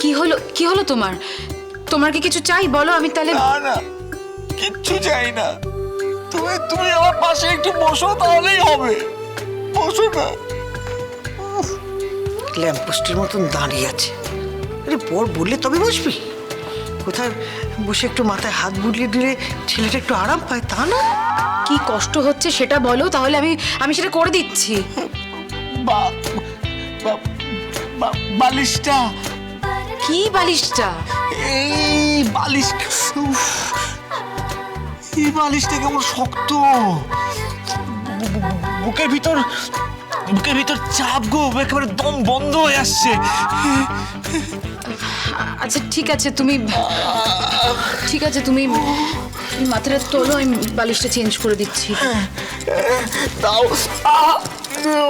কি হলো কি হলো তোমার? তোমার কি কিছু চাই? বলো আমি তাহলে না না কিচ্ছু চাই না। তুমি তুমি আমার পাশে একটু বসো তাহলেই হবে। বসো না। ল্যাম্পপোস্টের মতন দাঁড়িয়ে আছে। আরে পর বললে তবে বসবি। কোথায় বসে একটু মাথায় হাত বুলিয়ে দিলে ছেলেটা একটু আরাম পায় তা না? কি কষ্ট হচ্ছে সেটা বলো তাহলে আমি আমি সেটা করে দিচ্ছি। বা বালিশটা। কি বালিশটা? এই বালিশ উফ, এই বালিশটা কেমন শক্ত। বু- বু- বুকের ভিতর বুকের ভিতর চাপ গো একেবারে দম বন্ধ হয়ে আসছে। আচ্ছা ঠিক আছে তুমি ঠিক আছে তুমি তুমি মাথাটা তোলো আমি বালিশটা চেঞ্জ করে দিচ্ছি। দাও আহ! সুবীর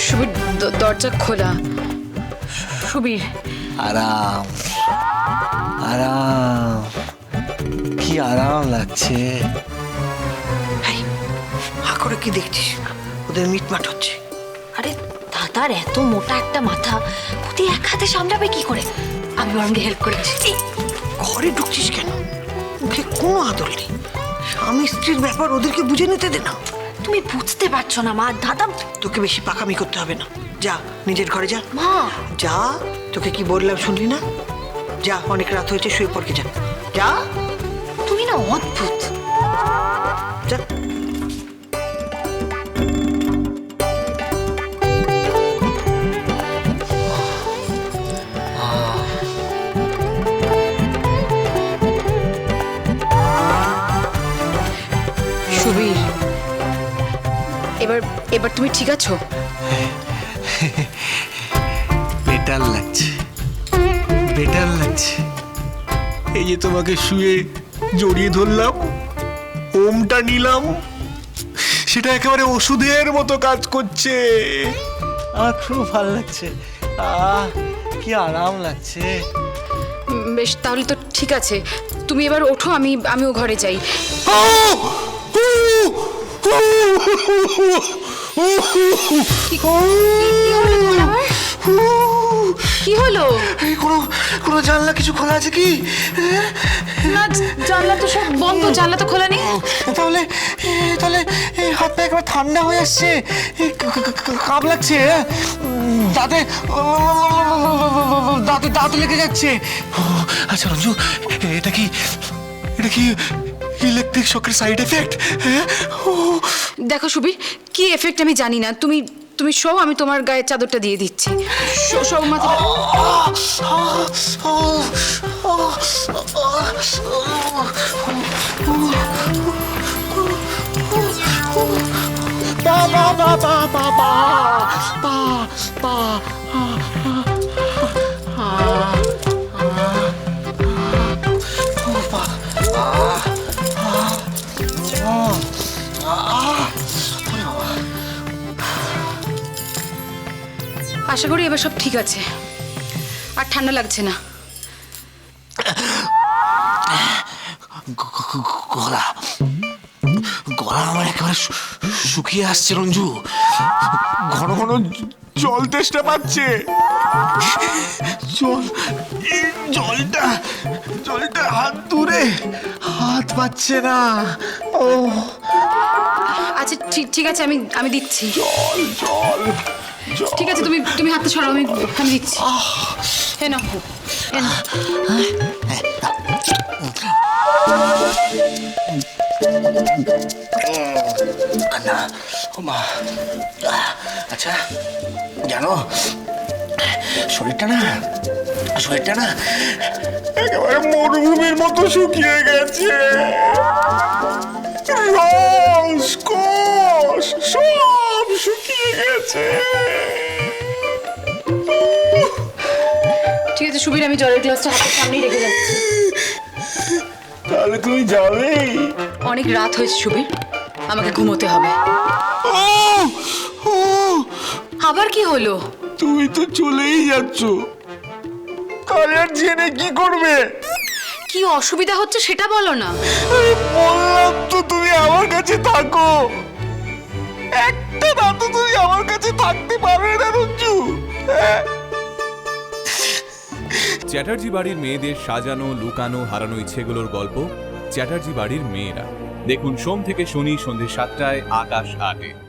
সুবীর দরজা খোলা। সুবীর। আরাম। আরাম। কি আরাম লাগছে। হা করে কি দেখছিস? ওদের মিটমাট হচ্ছে। দাদার এত মোটা একটা মাথা প্রতি এক হাতে সামলাবে কি করে? আমি বরং হেল্প করে দিচ্ছি ঘরে ঢুকছিস কেন? মুখে কোনো আদর নেই। স্বামী স্ত্রীর ব্যাপার ওদেরকে বুঝে নিতে দে না। তুমি বুঝতে পারছ না মা দাদা। তোকে বেশি পাকামি করতে হবে না। যা নিজের ঘরে যা। মা। যা তোকে কি বললাম শুনলি না? যা অনেক রাত হয়েছে শুয়ে পড়কে যা। যা। তুমি না অদ্ভুত। এবার এবার তুমি ঠিক আছো? বেটার লাগছে বেটার লাগছে। এই যে তোমাকে শুয়ে জড়িয়ে ধরলাম ওমটা নিলাম সেটা একেবারে ওষুধের মতো কাজ করছে। আমার খুব ভালো লাগছে। আহ কি আরাম লাগছে। বেশ তাহলে তো ঠিক আছে। তুমি এবার ওঠো আমি আমিও ঘরে যাই। কি- হলো? এই কোনো কোনো জানলা কিছু খোলা আছে কি? না জানলা তো সব বন্ধ জানলা তো খোলা নেই। তাহলে তাহলে এই হাত পা একবার ঠান্ডা হয়ে আসছে। কাপ লাগছে দাঁতে দাঁতে দাঁতে লেগে যাচ্ছে। আচ্ছা রঞ্জু এটা কি এটা কি ইলেকট্রিক শকের সাইড এফেক্ট? হ্যাঁ? ও। দেখো সুবীর কি এফেক্ট আমি জানি না। তুমি তুমি শো আমি তোমার গায়ে চাদরটা দিয়ে দিচ্ছি। শো শো পা পা পা পা পা পা আশা করি এবার সব ঠিক আছে। আর ঠান্ডা লাগছে না। গলা। গলা আমার একেবারে শুকিয়ে আসছে রঞ্জু। ঘন ঘন জল তেষ্টা পাচ্ছে। জল জলটা জলটা হাত দূরে। হাত পাচ্ছে না। ও। আচ্ছা ঠিক ঠিক আছে আমি আমি দিচ্ছি। জল জল। ঠিক আছে তুমি তুমি হাতটা ছড়াও আমি আমি দিচ্ছি। হ্যাঁ নাও। এ নাও। না ও মা। আচ্ছা জানো শরীরটা না শরীরটা না? একেবারে মরুভূমির মতো শুকিয়ে গেছে। রস কোষ সব শুকিয়ে গেছে। ঠিক আছে সুবীর আমি জলের গ্লাসটা হাতের সামনেই রেখে যাচ্ছি। তাহলে তুমি যাবে? অনেক রাত হয়েছে সুবীর। আমাকে ঘুমোতে হবে। আবার কি হলো? তুমি তো চলেই যাচ্ছ। তাহলে আর জেনে কি করবে? কি অসুবিধা হচ্ছে সেটা বলো না। আরে বললাম তো তুমি আমার কাছে থাকো। একটা রাত তুমি আমার কাছে থাকতে পারবে না রঞ্জু। হ্যাঁ? চ্যাটার্জি বাড়ির মেয়েদের সাজানো লুকানো হারানো ইচ্ছেগুলোর গল্প চ্যাটার্জি বাড়ির মেয়েরা। দেখুন সোম থেকে শনি সন্ধ্যে সাতটায় আকাশ আটে।